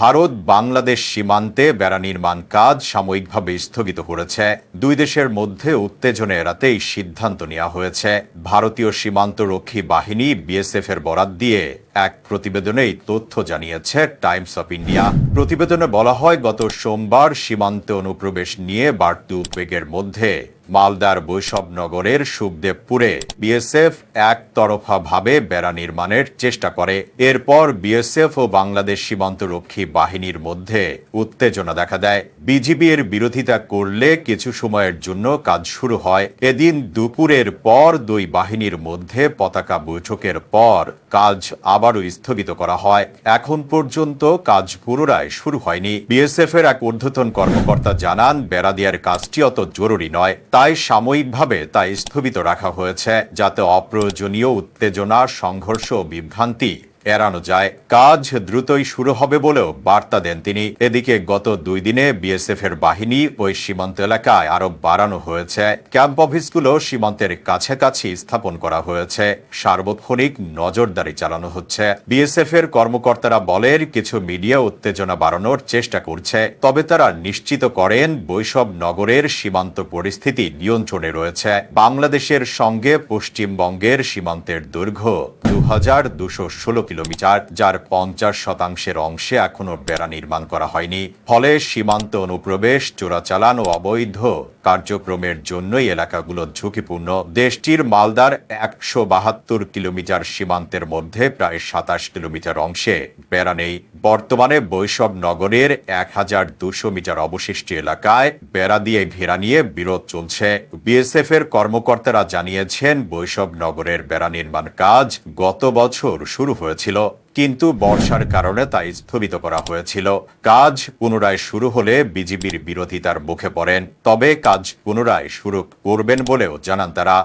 ভারত বাংলাদেশ সীমান্তে বেড়া নির্মাণ কাজ সাময়িকভাবে স্থগিত করেছে। দুই দেশের মধ্যে উত্তেজনা এড়াতে এই সিদ্ধান্ত নেওয়া হয়েছে। ভারতীয় সীমান্ত রক্ষী বাহিনী বিএসএফ এর বরাত দিয়ে এক প্রতিবেদনে এই তথ্য জানিয়েছে টাইমস অফ ইন্ডিয়া। প্রতিবেদনে বলা হয়, গত সোমবার সীমান্তে অনুপ্রবেশ নিয়ে বাড়তি উদ্বেগের মধ্যে মালদার বৈষ্ণবনগরের সুখদেবপুরে বিএসএফ একতরফা ভাবে বেড়া নির্মাণের চেষ্টা করে। এরপর বিএসএফ ও বাংলাদেশ সীমান্তরক্ষী বাহিনীর মধ্যে উত্তেজনা দেখা দেয়। বিজিবি এর বিরোধিতা করলে কিছু সময়ের জন্য কাজ শুরু হয়। এদিন দুপুরের পর দুই বাহিনীর মধ্যে পতাকা বৈঠকের পর কাজ আবারও স্থগিত করা হয়। এখন পর্যন্ত কাজ পুনরায় শুরু হয়নি। বিএসএফ এর এক ঊর্ধ্বতন কর্মকর্তা জানান, বেড়া দেওয়ার কাজটি অত জরুরি নয়। তাই সাময়িকভাবে তা স্থগিত রাখা হয়েছে যাতে অপ্রয়োজনীয় উত্তেজনা সংঘর্ষ বিভ্রান্তি এড়ানো যায়। কাজ দ্রুতই শুরু হবে বলেও বার্তা দেন তিনি। এদিকে গত দুই দিনে বিএসএফ এর বাহিনী ওই সীমান্ত এলাকায় আরও বাড়ানো হয়েছে। ক্যাম্প অফিসগুলো সীমান্তের কাছাকাছি স্থাপন করা হয়েছে। সার্বক্ষণিক নজরদারি চালানো হচ্ছে। বিএসএফ এর কর্মকর্তারা বলেন, কিছু মিডিয়া উত্তেজনা বাড়ানোর চেষ্টা করছে। তবে তারা নিশ্চিত করেন বৈষব নগরের সীমান্ত পরিস্থিতি নিয়ন্ত্রণে রয়েছে। বাংলাদেশের সঙ্গে পশ্চিমবঙ্গের সীমান্তের দৈর্ঘ্য দু হাজার দুশো ষোলো কিলোমিটার, যার পঞ্চাশ শতাংশের অংশে এখনও বেড়া নির্মাণ করা হয়নি। ফলে সীমান্ত অনুপ্রবেশ, চোরাচালান ও অবৈধ কার্যক্রমের জন্যই এলাকাগুলো ঝুঁকিপূর্ণ। দেশটির মালদার একশো বাহাত্তর কিলোমিটার সীমান্তের মধ্যে প্রায় সাতাশ কিলোমিটার অংশে বেড়া নেই। বর্তমানে বৈশব নগরের এক হাজার দুশো মিটার অবশিষ্ট এলাকায় বেড়া দিয়ে ঘেরা নিয়ে বিরোধ চলছে। বিএসএফ এর কর্মকর্তারা জানিয়েছেন বৈশব নগরের বেড়া নির্মাণ কাজ গত বছর শুরু হয়েছিল, কিন্তু বর্ষার কারণে তা স্থগিত করা হয়েছিল। কাজ পুনরায় শুরু হলে বিজিবির বিরোধিতার মুখে পড়েন, তবে কাজ পুনরায় শুরু করবেন বলেও জানান তারা।